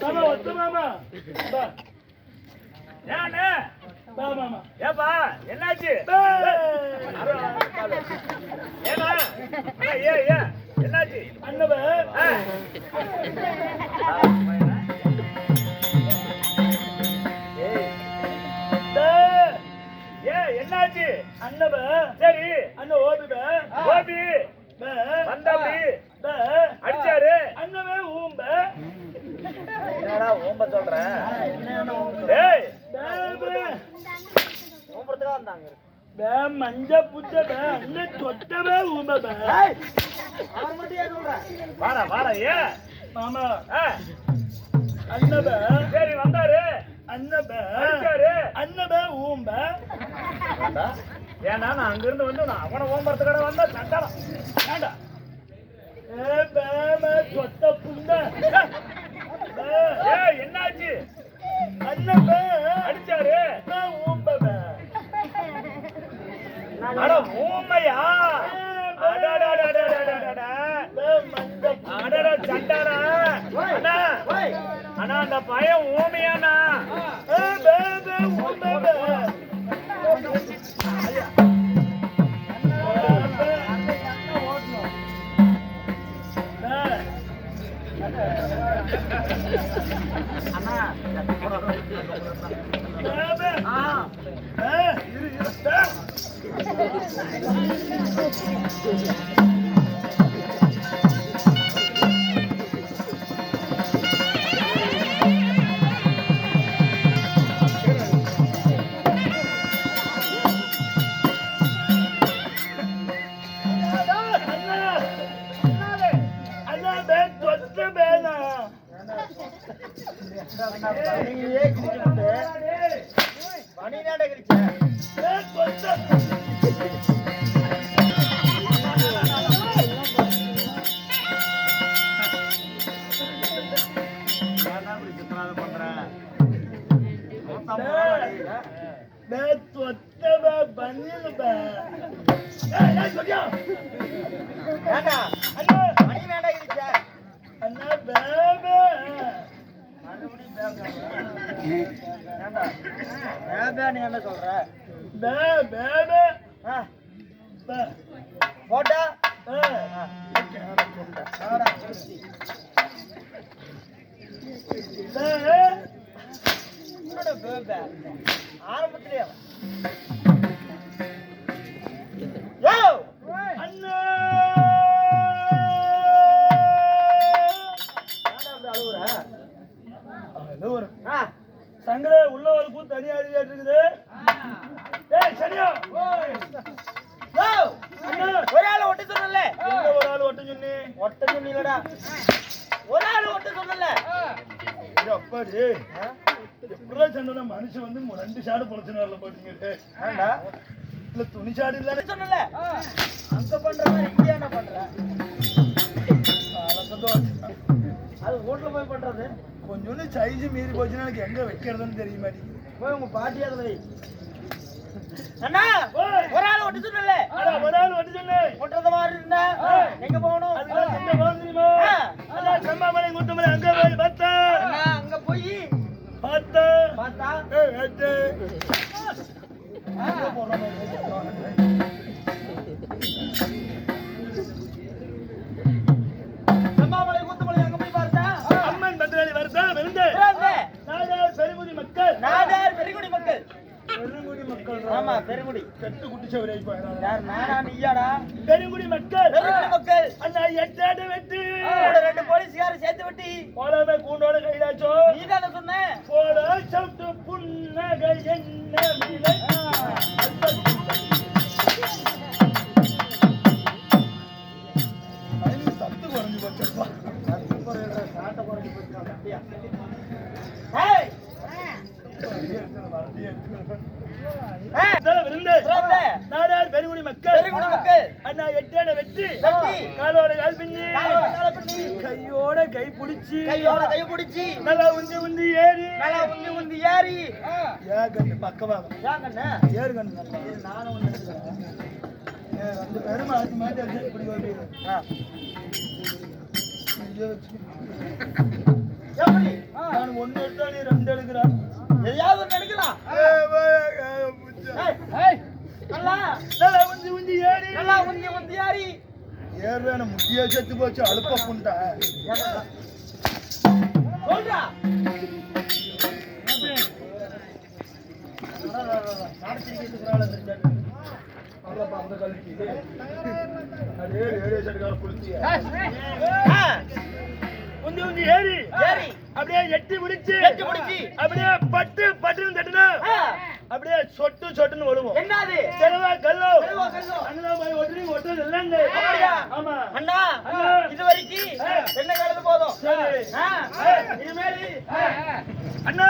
மாமா ஒத்து மாமா ஏண்ணே ஏப்பா என்னாச்சு? ஏமா ஏ ஏ என்னாச்சு? அண்ணவ என்னாச்சு அண்ணவ சரி அண்ணன் ஓதுட பே மஞ்ச புத்த பே அண்ணே தொட்டவே ஊம பே. ஏன் சொல்ற? வந்தாரு அண்ணே பே. வந்தாரு. அண்ணே பே. ஊம் பே. வந்து. நான் அவனை ஓம்பறதுக்கட வந்தா சட்டாளம் ஏண்டா? ஏ பேம தொட்ட புண்ண. ஏ என்னாச்சு? அண்ணே பே. அடிச்சாரு. அட ஊமையா! அடட சண்டானா அண்ணா அண்ணா அந்த பயம் ஊமையாண்ணா அண்ணா நீயே கிழிச்சுட்டு பனி நாட கிழிச்ச அண்ணா அண்ணா மணி வேண்டாம் இருக்க அண்ணா என்ன சொல்ற போட்டா ஆரம்பத்திலே சங்கரே உள்ள ஒரு பூ தனியா இருக்குது ஏய் சரியா ஒரு ஆளை ஒட்ட சொன்னல ஒரு ஆள் ஒட்ட சொன்னி? ஒட்ட சொன்னீங்கடா ஒரு ஆள் ஒட்ட சொன்னல அப்பாடி சொன்னா மனுஷன் வந்து ரெண்டு ஷாடு பொழைச்சுனார்ல போட்டீங்க இல்ல துணி ஷாடு இல்ல சொன்னல அங்க பண்ற மாதிரி இங்க என்ன பண்ற அது வீட்ல போய் பண்றது? கொஞ்சோண்டு சைஸ் மீறி போச்சுன்னா எனக்கு எங்க வைக்கிறதுன்னு தெரிய மாட்டேங்குது போய் உங்க பாட்டியாத வை. அண்ணா. ஒரு ஆள் ஒட்ட சொன்னல ஒரு ஆள் ஒட்ட சொன்னேன் ஒட்டுறது மாதிரி இருந்தா எங்க போகணும்? அதுதான் எங்க போகணும் தெரியுமா? ஆ. அதான் செம்மாமலை குட்டமலை அங்க போய் பார்த்தா. அண்ணா அங்க போய் பார்த்தா. கெட்டு குட்டிச்சவரை போயிடாங்க யார் நானா நீயாடா? பெருங்குடி மக்கள். மக்கள். அண்ணா எட்டாடு வெட்டு. ரெண்டு போலீஸ்கார சேர்த்து வெட்டி? போலாமே கூண்டோட கைதாச்சோ நீ தானே சொன்ன. போல சவுட்டு புன்னகை என்ன நாடார் பெருங்குடி மக்கள் பெருங்குடி மக்கள் அண்ணா எட்டாட வெட்டி காலோட கால் பின்னி கையோட கை பிடிச்சி கையோட கை பிடிச்சி நல்லா உந்தி உந்தி ஏறி நல்லா உந்தி உந்தி ஏறி ஏ கண்ணு பக்கவாக ஏறு கண்ணு நானும் ஒண்ணு எடுக்கிறேன். ஏ, ரெண்டு இப்படி எப்படி நான் ஒன்னு எடுத்தா நீ ரெண்டு எடுக்கிறான் ஏறுவேன முட்டியே செத்து போச்சு அழுப்ப புண்டா. சொல்றா. உந்தி உந்தி ஏறி. அப்படியே எட்டி முடிச்சு எட்டி முடிச்சு அப்படியே பட்டு பட்டுன்னு தட்டுனா அப்படியே சொட்டு சொட்டுன்னு விழுவோம் என்னது? கல்லோ. கல்லோ. அண்ணா போய் ஒட்டுறீங்க ஒட்டுறது இல்லைங்க அண்ணா இது வரைக்கும் என்ன கடந்து போதும்? இனிமேல் அண்ணா.